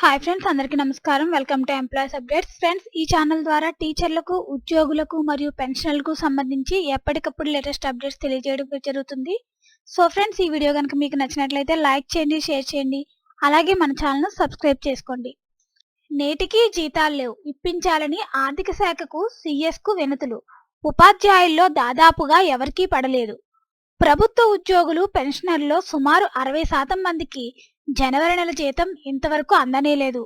Hi friends అందరికీ నమస్కారం. Welcome to employees updates friends ఈ ఛానల్ ద్వారా టీచర్లకు ఉద్యోగులకు మరియు పెన్షనర్లకు సంబంధించి ఎప్పటికప్పుడు లేటెస్ట్ అప్డేట్స్ తెలియజేయడం జరుగుతుంది. సో ఫ్రెండ్స్ ఈ వీడియో కనుక మీకు నచ్చినట్లయితే లైక్ చేయండి షేర్ చేయండి. అలాగే మన ఛానల్ను సబ్స్క్రైబ్ చేసుకోండి. నేటికి జీతాలు లేవు. ఇప్పించాలని ఆర్థిక శాఖకు సిఎస్కు వినతులు. ఉపాధ్యాయుల్లో దాదాపుగా ఎవరికీ పడలేదు. ప్రభుత్వ ఉద్యోగులు పెన్షనర్లో సుమారు అరవై శాతం మందికి జనవరి నెల జీతం ఇంతవరకు అందనే లేదు.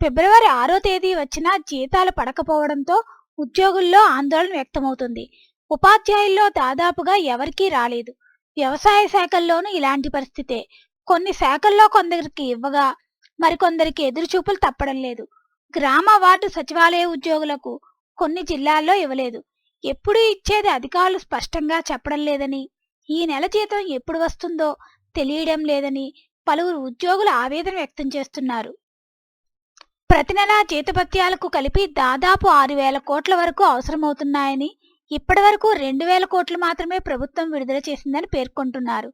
ఫిబ్రవరి ఆరో తేదీ వచ్చినా జీతాలు పడకపోవడంతో ఉద్యోగుల్లో ఆందోళన వ్యక్తమవుతుంది. ఉపాధ్యాయుల్లో దాదాపుగా ఎవరికీ రాలేదు. వ్యవసాయ శాఖల్లోనూ ఇలాంటి పరిస్థితే. కొన్ని శాఖల్లో కొందరికి ఇవ్వగా మరికొందరికి ఎదురుచూపులు తప్పడం లేదు. గ్రామ వార్డు సచివాలయ ఉద్యోగులకు కొన్ని జిల్లాల్లో ఇవ్వలేదు. ఎప్పుడు ఇచ్చేది అధికారులు స్పష్టంగా చెప్పడం లేదని ఈ నెల జీతం ఎప్పుడు వస్తుందో తెలియడం లేదని పలువురు ఉద్యోగులు ఆవేదన వ్యక్తం చేస్తున్నారు. ప్రతి నెలా జీతభత్యాలకు కలిపి దాదాపు ఆరు వేల కోట్ల వరకు అవసరమవుతున్నాయని ఇప్పటి వరకు రెండు వేల కోట్లు మాత్రమే ప్రభుత్వం విడుదల చేసిందని పేర్కొంటున్నారు.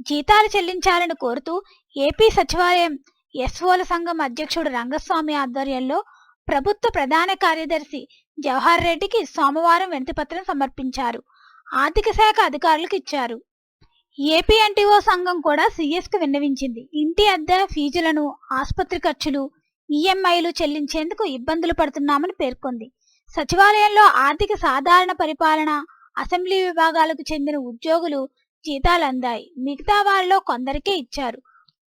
జీతాలు చెల్లించాలని కోరుతూ ఏపీ సచివాలయం ఎస్ఓల సంఘం అధ్యక్షుడు రంగస్వామి ఆధ్వర్యంలో ప్రభుత్వ ప్రధాన కార్యదర్శి జవహర్ రెడ్డికి సోమవారం వినతిపత్రం సమర్పించారు. ఆర్థిక శాఖ అధికారులకు ఇచ్చారు ఏపీ ఎన్టీఓ సంఘం కూడా కు విన్నవించింది. ఇంటి అద్దె ఫీజులను ఆసుపత్రి ఖర్చులు ఈఎంఐలు చెల్లించేందుకు ఇబ్బందులు పడుతున్నామని పేర్కొంది. సచివాలయంలో ఆర్థిక సాధారణ పరిపాలన అసెంబ్లీ విభాగాలకు చెందిన ఉద్యోగులు జీతాలు అందాయి మిగతా వారిలో కొందరికే ఇచ్చారు.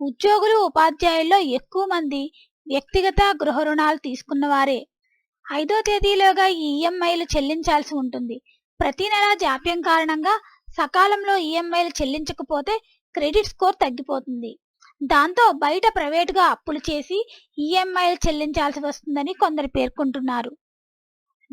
ఉద్యోగులు ఉపాధ్యాయుల్లో ఎక్కువ మంది వ్యక్తిగత గృహ రుణాలు తీసుకున్నవారే. ఐదో తేదీలోగా ఈఎంఐలు చెల్లించాల్సి ఉంటుంది. ప్రతి నెల జాప్యం కారణంగా సకాలంలో ఈఎంఐలు చెల్లించకపోతే క్రెడిట్ స్కోర్ తగ్గిపోతుంది. దాంతో బయట ప్రైవేటుగా అప్పులు చేసి ఈఎంఐలు చెల్లించాల్సి వస్తుందని కొందరు పేర్కొంటున్నారు.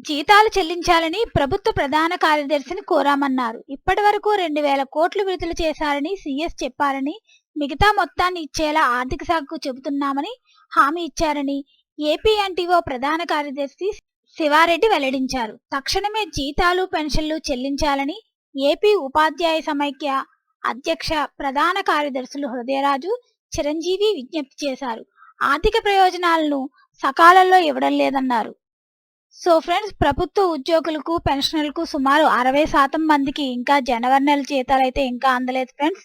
జీతాలు చెల్లించాలని ప్రభుత్వ ప్రధాన కార్యదర్శిని కోరామన్నారు. ఇప్పటి వరకు రెండు వేల కోట్లు విడుదల చేశారని సీఎస్ చెప్పారని మిగతా మొత్తాన్ని ఇచ్చేలా ఆర్థిక శాఖకు చెబుతున్నామని హామీ ఇచ్చారని ఏపీ ఎన్టీఓ ప్రధాన కార్యదర్శి శివారెడ్డి వెల్లడించారు. తక్షణమే జీతాలు పెన్షన్లు చెల్లించాలని ఏపీ ఉపాధ్యాయ సమైక్య అధ్యక్ష ప్రధాన కార్యదర్శులు హృదయరాజు చిరంజీవి విజ్ఞప్తి చేశారు. ఆర్థిక ప్రయోజనాలను సకాలంలో ఇవ్వడం లేదన్నారు. సో ఫ్రెండ్స్ ప్రభుత్వ ఉద్యోగులకు పెన్షనర్లకు సుమారు అరవై శాతం మందికి ఇంకా జనవరి నెల జీతాలు అయితే ఇంకా అందలేదు ఫ్రెండ్స్.